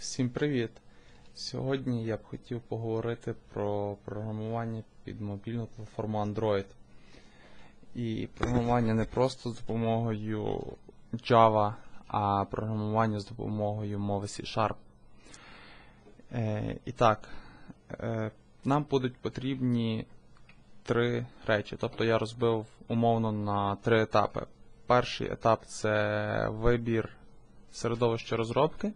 Всім привіт! Сьогодні я б хотів поговорити про програмування під мобільну платформу Android. І програмування не просто з допомогою Java, а програмування з допомогою мови C-Sharp. Е, і так, е, нам будуть потрібні три речі. Тобто я розбив умовно на три етапи. Перший етап це вибір середовища розробки.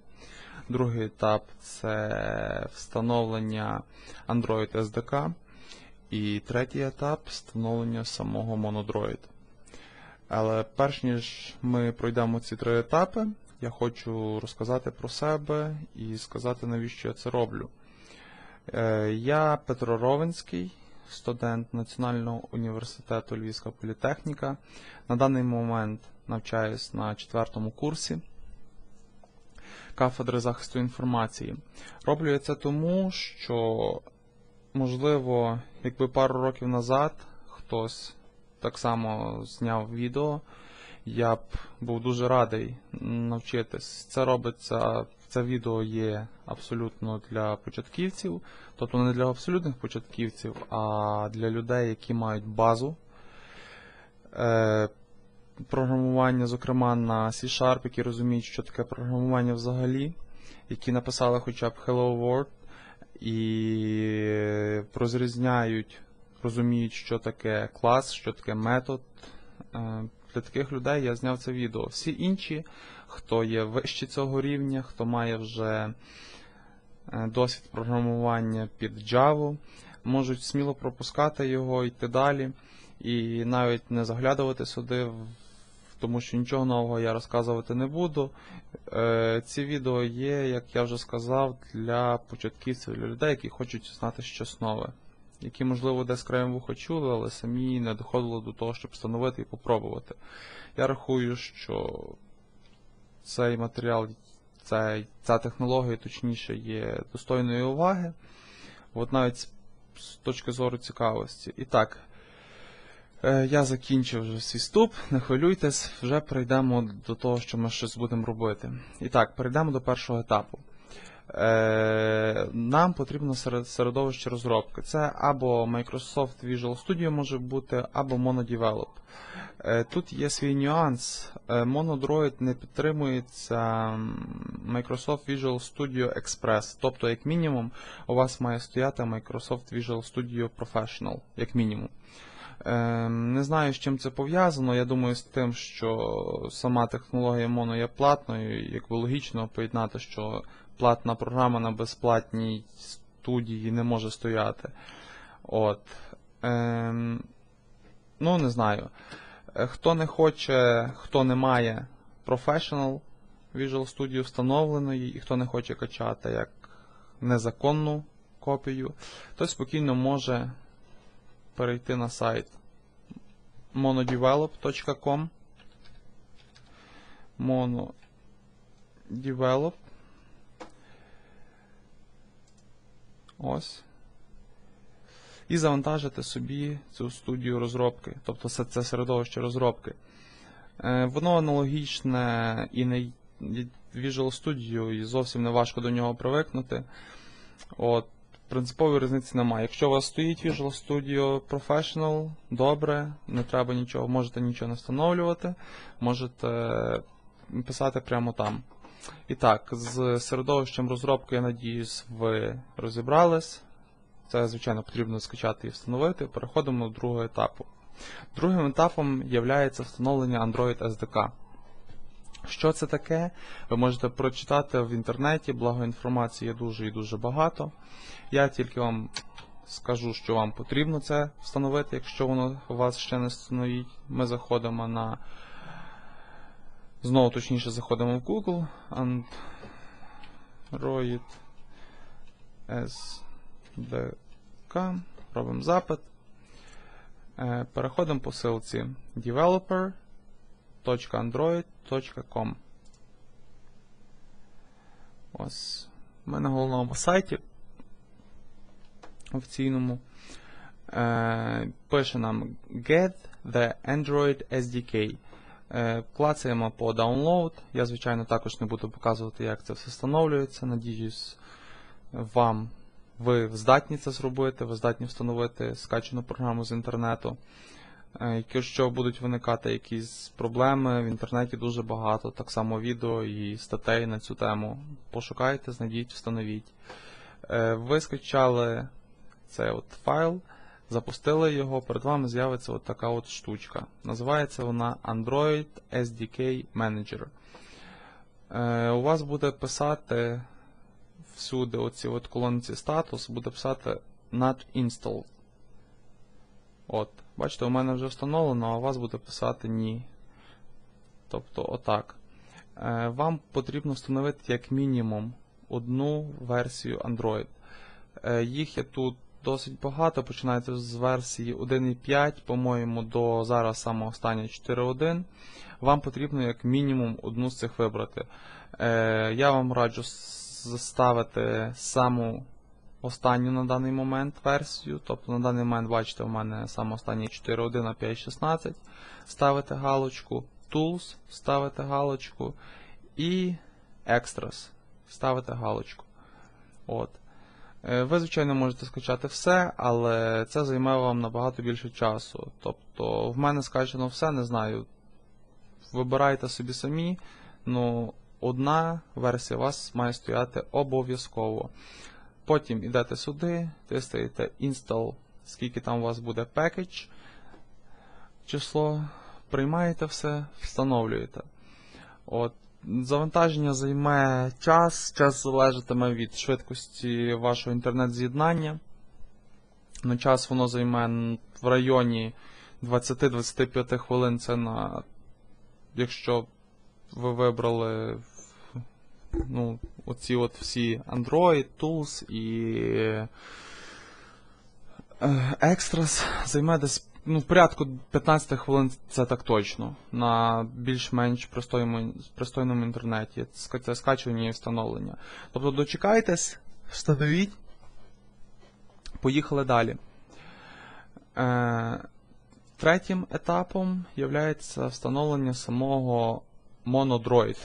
Другий етап це встановлення Android SDK. І третій етап встановлення самого Monodroid. Але перш ніж ми пройдемо ці три етапи, я хочу розказати про себе і сказати, навіщо я це роблю. Е, Я Петро Ровенський, студент Національного університету Львівська політехніка. На даний момент навчаюсь на четвертому курсі кафедри захисту інформації. Роблю я це тому, що, можливо, якби пару років назад хтось так само зняв відео, я б був дуже радий навчитись. Це робиться, це відео є абсолютно для початківців, тобто не для абсолютних початківців, а для людей, які мають базу. Програмування, зокрема на C-Sharp, які розуміють, що таке програмування взагалі, які написали хоча б Hello World і розрізняють, розуміють, що таке клас, що таке метод. Е, Для таких людей я зняв це відео. Всі інші, хто є вище цього рівня, хто має вже е, досвід програмування під Java, можуть сміло пропускати його, йти далі. І навіть не заглядувати сюди, в- тому що нічого нового я розказувати не буду. Е, Ці відео є, як я вже сказав, для початківців, для людей, які хочуть знати щось нове, які, можливо, десь краєм вуха чули, але самі не доходили до того, щоб встановити і попробувати. Я рахую, що цей матеріал, цей, ця технологія, точніше, є достойної уваги, от навіть з- точки зору цікавості. І так, Я закінчив вже свій ступ, не хвилюйтесь, вже перейдемо до того, що ми щось будемо робити. І так, перейдемо до першого етапу. Е, Нам потрібно середовище розробки. Це або Microsoft Visual Studio може бути, або MonoDevelop. Е, Тут є свій нюанс. Е, Monodroid не підтримується Microsoft Visual Studio Express. Тобто, як мінімум, у вас має стояти Microsoft Visual Studio Professional, як мінімум. Ем, Не знаю, з чим це пов'язано. Я думаю, з тим, що сама технологія Mono є платною, і якби логічно поєднати, що платна програма на безплатній студії не може стояти. От. Ем, Ну, не знаю. Е, Хто не хоче, хто не має Professional Visual Studio встановленої, і хто не хоче качати як незаконну копію, той спокійно може перейти на сайт monodevelop.com monodevelop Ось. І завантажити собі цю студію розробки, тобто це, це середовище розробки. Е, Воно аналогічне і не Visual Studio, і зовсім не важко до нього привикнути. От, принципової різниці немає. Якщо у вас стоїть Visual Studio Professional, добре, не треба нічого, можете нічого не встановлювати, можете писати прямо там. І так, з середовищем розробки, я надіюсь, ви розібрались. Це, звичайно, потрібно скачати і встановити. Переходимо до другого етапу. Другим етапом є встановлення Android SDK. Що це таке? Ви можете прочитати в інтернеті, благо інформації є дуже і дуже багато. Я тільки вам скажу, що вам потрібно це встановити, якщо воно у вас ще не стоїть. Ми заходимо на. Знову точніше заходимо в Google. Android SDK. Робимо запит. Е, Переходимо по ссылці developer.android.com. Ось. Ми на головному сайті офіційному. Е, пише нам Get the Android SDK. Е, Клацаємо по download. Я, звичайно, також не буду показувати, як це все встановлюється. Надіюсь, вам ви здатні це зробити, ви здатні встановити скачану програму з інтернету. Е, Якщо будуть виникати якісь проблеми, в інтернеті дуже багато, так само відео і статей на цю тему. Пошукайте, знайдіть, встановіть. Е, Ви скачали цей от файл, запустили його, перед вами з'явиться от така от штучка. Називається вона Android SDK Manager. Е, У вас буде писати всюди оці от колонці статус, буде писати not installed. От, бачите, у мене вже встановлено, а у вас буде писати ні. Тобто отак. Е, Вам потрібно встановити як мінімум одну версію Android. Е, Їх є тут досить багато, починається з версії 1.5, по-моєму, до зараз саме останнє 4.1. Вам потрібно як мінімум одну з цих вибрати. Е, Я вам раджу заставити саму останню на даний момент версію. Тобто на даний момент, бачите, у мене саме останні 4.1 на 5.16. Ставите галочку Tools, ставите галочку і Extras. Ставите галочку. От. Е, Ви, звичайно, можете скачати все, але це займе вам набагато більше часу. Тобто, в мене скачано все, не знаю. Вибирайте собі самі, ну одна версія у вас має стояти обов'язково. Потім йдете сюди, тестуєте install, скільки там у вас буде package, число, приймаєте все, встановлюєте. От. Завантаження займе час, час залежатиме від швидкості вашого інтернет-з'єднання. На час воно займе в районі 20-25 хвилин. Це на, якщо ви вибрали ну, оці от всі Android, Tools і е, Extras займе десь ну, в порядку 15 хвилин це так точно. На більш-менш пристойному, пристойному інтернеті. Це скачування і встановлення. Тобто дочекайтесь, встановіть. Поїхали далі. Е, Третім етапом є встановлення самого Monodroid.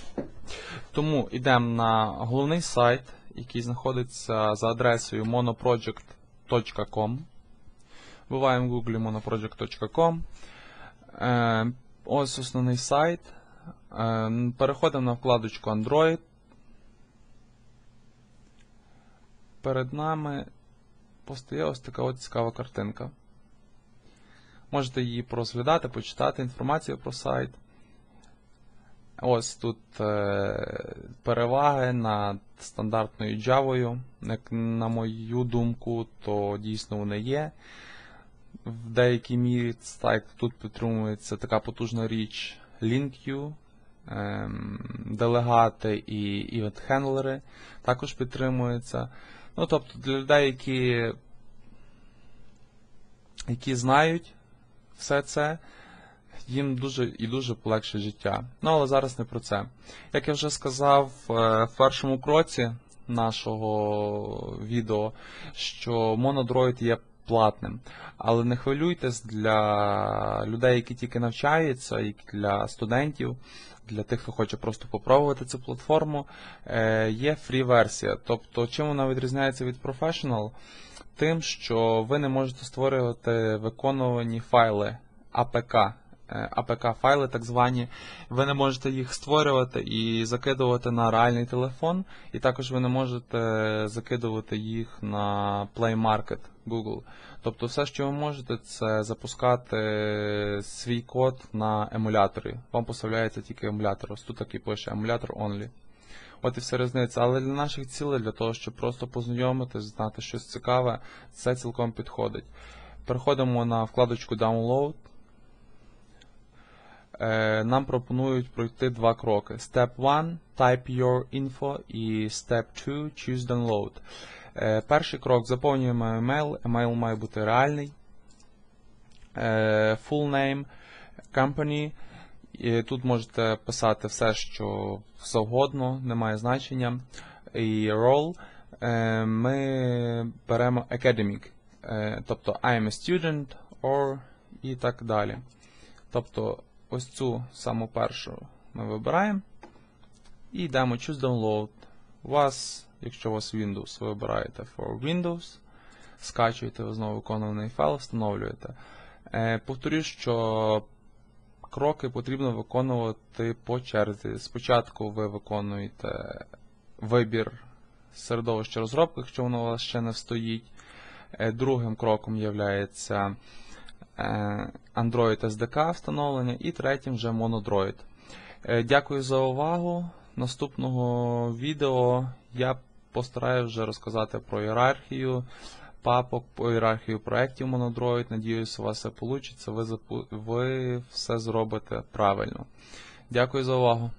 Тому йдемо на головний сайт, який знаходиться за адресою monoproject.com. Вбиваємо в Google monoproject.com. Е, ось основний сайт. Е, переходимо на вкладочку Android. Перед нами постає ось така от цікава картинка. Можете її прозглядати, почитати інформацію про сайт. Ось тут е, переваги над стандартною Java. Як на мою думку, то дійсно вони є. В деякій мірі так, тут підтримується така потужна річ LinkU, е, делегати і event-хендлери також підтримуються. Ну, тобто для людей, які, які знають все це їм дуже і дуже полегшить життя. Ну, але зараз не про це. Як я вже сказав е, в першому кроці нашого відео, що Monodroid є платним. Але не хвилюйтесь для людей, які тільки навчаються, і для студентів, для тих, хто хоче просто попробувати цю платформу, е, є фрі-версія. Тобто, чим вона відрізняється від Professional? Тим, що ви не можете створювати виконувані файли APK. APK-файли, так звані, ви не можете їх створювати і закидувати на реальний телефон, і також ви не можете закидувати їх на Play Market Google. Тобто все, що ви можете, це запускати свій код на емуляторі. Вам поставляється тільки емулятор. Ось тут такий пише емулятор only. От і вся різниця. Але для наших цілей, для того, щоб просто познайомитись, знати щось цікаве, це цілком підходить. Переходимо на вкладочку Download. Е, нам пропонують пройти два кроки. Step 1 Type your info і Step 2 Choose Download. Е, перший крок заповнюємо email. Email має бути реальний. Е, full name, company. І Тут можете писати все, що завгодно, немає значення. І role. Ми беремо academic. Тобто I am a student or і так далі. Тобто ось цю саму першу ми вибираємо і йдемо Choose Download. У вас, якщо у вас Windows, ви вибираєте for Windows, скачуєте ви знову виконуваний файл, встановлюєте. Е, повторюю, що кроки потрібно виконувати по черзі. Спочатку ви виконуєте вибір середовища розробки, якщо воно у вас ще не стоїть. Е, Другим кроком є Android SDK встановлення, і третім вже Monodroid. Е, Дякую за увагу. Наступного відео я постараюся вже розказати про ієрархію папок, по ієрархію проєктів Monodroid. Надіюсь, у вас все вийде, ви все зробите правильно. Дякую за увагу.